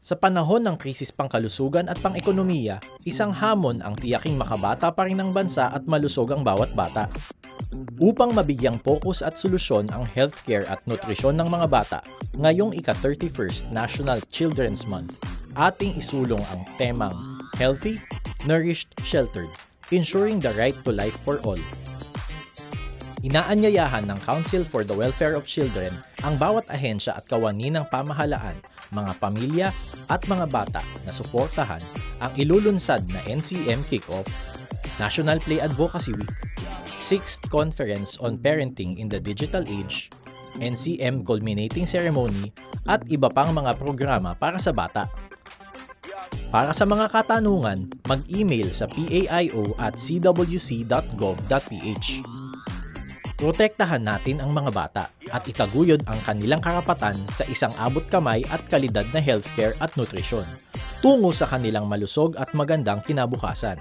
Sa panahon ng krisis pangkalusugan at pang-ekonomiya, isang hamon ang tiyaking makabata pa rin ng bansa at malusog ang bawat bata. Upang mabigyang fokus at solusyon ang healthcare at nutrisyon ng mga bata, ngayong ika-31st National Children's Month, ating isulong ang temang Healthy, Nourished, Sheltered, Ensuring the Right to Life for All. Inaanyayahan ng Council for the Welfare of Children ang bawat ahensya at kawani ng pamahalaan, mga pamilya at mga bata na suportahan ang ilulunsad na NCM Kickoff, National Play Advocacy Week, 6th Conference on Parenting in the Digital Age, NCM Culminating Ceremony at iba pang mga programa para sa bata. Para sa mga katanungan, mag-email sa paio at cwc.gov.ph. Protektahan natin ang mga bata at itaguyod ang kanilang karapatan sa isang abot kamay at kalidad na healthcare at nutrisyon tungo sa kanilang malusog at magandang kinabukasan.